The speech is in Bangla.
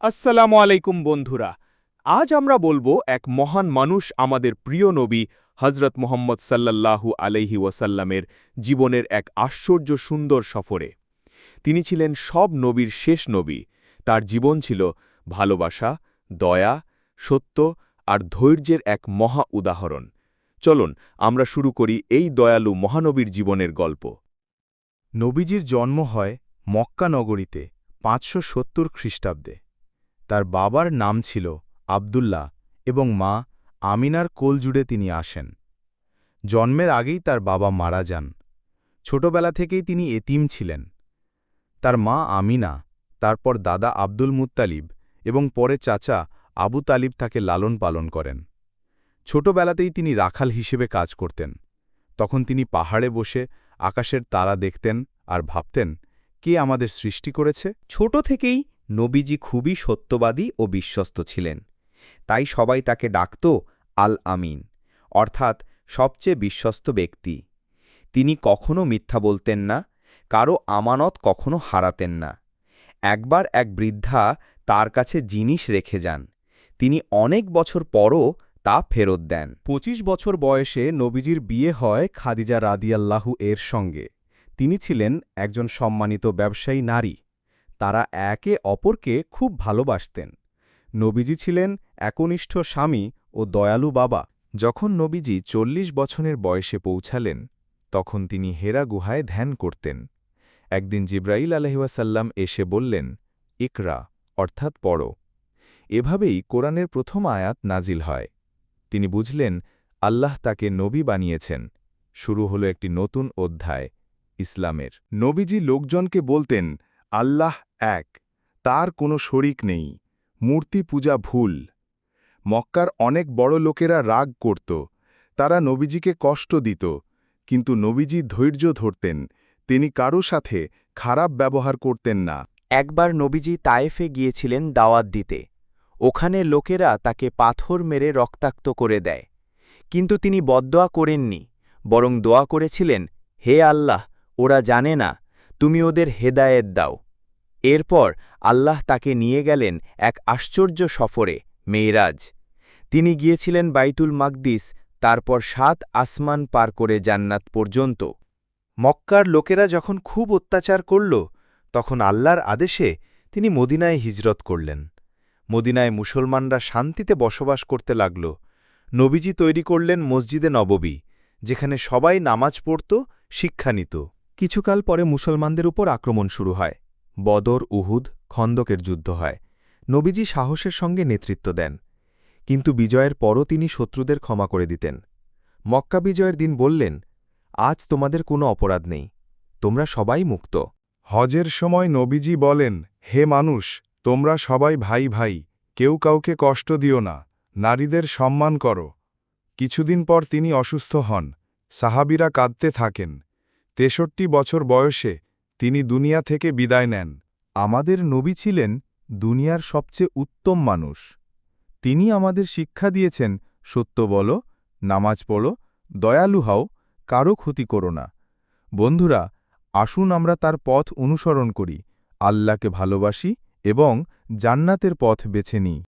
আসসালামু আলাইকুম বন্ধুরা। আজ আমরা বলব এক মহান মানুষ আমাদের প্রিয় নবী হজরত মোহাম্মদ সাল্লাল্লাহু আলাইহি ওয়াসাল্লামের জীবনের এক আশ্চর্য সুন্দর সফরে। তিনি ছিলেন সব নবীর শেষ নবী। তার জীবন ছিল ভালোবাসা, দয়া, সত্য আর ধৈর্যের এক মহা উদাহরণ। চলুন, আমরা শুরু করি এই দয়ালু মহানবীর জীবনের গল্প। নবীজির জন্ম হয় মক্কা নগরীতে, পাঁচশো সত্তর খ্রিস্টাব্দে। তার বাবার নাম ছিল আবদুল্লাহ এবং মা আমিনার কোল জুড়ে তিনি আসেন। জন্মের আগেই তার বাবা মারা যান। ছোটবেলা থেকেই তিনি এতিম ছিলেন। তার মা আমিনা, তারপর দাদা আব্দুল মুত্তালিব এবং পরে চাচা আবু তালিব তাকে লালন পালন করেন। ছোটবেলাতেই তিনি রাখাল হিসেবে কাজ করতেন। তখন তিনি পাহাড়ে বসে আকাশের তারা দেখতেন আর ভাবতেন, কে আমাদের সৃষ্টি করেছে? ছোট থেকেই নবীজি খুবই সত্যবাদী ও বিশ্বস্ত ছিলেন। তাই সবাই তাকে ডাকত আল আমিন, অর্থাৎ সবচেয়ে বিশ্বস্ত ব্যক্তি। তিনি কখনো মিথ্যা বলতেন না, কারও আমানত কখনো হারাতেন না। একবার এক বৃদ্ধা তার কাছে জিনিস রেখে যান। তিনি অনেক বছর পরও তা ফেরত দেন। ২৫ বছর বয়সে নবীজির বিয়ে হয় খাদিজা রাদিয়াল্লাহু এর সঙ্গে। তিনি ছিলেন একজন সম্মানিত ব্যবসায়ী নারী। তারা একে অপরকে খুব ভালোবাসতেন। নবীজি ছিলেন একনিষ্ঠ স্বামী ও দয়ালু বাবা। যখন নবীজি চল্লিশ বছরের বয়সে পৌঁছালেন, তখন তিনি হেরা গুহায় ধ্যান করতেন। একদিন জিব্রাইল আলহিউসাল্লাম এসে বললেন, ইকরা, অর্থাৎ পড়ো। এভাবেই কোরআনের প্রথম আয়াত নাজিল হয়। তিনি বুঝলেন, আল্লাহ তাকে নবী বানিয়েছেন। শুরু হল একটি নতুন অধ্যায়, ইসলামের। নবীজি লোকজনকে বলতেন আল্লাহ এক, তার কোনো শরিক নেই, মূর্তি পূজা ভুল। মক্কার অনেক বড় লোকেরা রাগ করত, তারা নবীজিকে কষ্ট দিত, কিন্তু নবীজি ধৈর্য ধরতেন, তিনি কারও সাথে খারাপ ব্যবহার করতেন না। একবার নবীজি তায়েফে গিয়েছিলেন দাওয়াত দিতে। ওখানে লোকেরা তাকে পাথর মেরে রক্তাক্ত করে দেয়। কিন্তু তিনি বদদোয়া করেননি, বরং দোয়া করেছিলেন, হে আল্লাহ, ওরা জানে না তুমি ওদের হেদায়েত দাও। এরপর আল্লাহ তাকে নিয়ে গেলেন এক আশ্চর্য সফরে, মেয়েরাজ। তিনি গিয়েছিলেন বাইতুল মাকদিস, তারপর সাত আসমান পার করে জান্নাত পর্যন্ত। মক্কার লোকেরা যখন খুব অত্যাচার করল, তখন আল্লাহর আদেশে তিনি মদিনায় হিজরত করলেন। মদিনায় মুসলমানরা শান্তিতে বসবাস করতে লাগল। নবীজি তৈরি করলেন মসজিদে নববী, যেখানে সবাই নামাজ পড়ত, শিক্ষা নিত। কিছুকাল পরে মুসলমানদের উপর আক্রমণ শুরু হয়। বদর, উহুদ, খন্দকের যুদ্ধ হয়। নবীজি সাহসের সঙ্গে নেতৃত্ব দেন। কিন্তু বিজয়ের পরও তিনি শত্রুদের ক্ষমা করে দিতেন। মক্কা বিজয়ের দিন বললেন, আজ তোমাদের কোনো অপরাধ নেই। তোমরা সবাই মুক্ত। হজের সময় নবীজি বলেন, হে মানুষ, তোমরা সবাই ভাই ভাই, কেউ কাউকে কষ্ট দিও না, নারীদের সম্মান করো। কিছুদিন পর তিনি অসুস্থ হন। সাহাবিরা কাঁদতে থাকেন। তেষট্টি বছর বয়সে তিনি দুনিয়া থেকে বিদায় নেন। আমাদের নবী ছিলেন দুনিয়ার সবচেয়ে উত্তম মানুষ। তিনি আমাদের শিক্ষা দিয়েছেন, সত্য বলো, নামাজ পড়ো, দয়ালু হও, কারও ক্ষতি করো না। বন্ধুরা, আসুন আমরা তার পথ অনুসরণ করি, আল্লাহকে ভালোবাসি এবং জান্নাতের পথ বেছে নিই।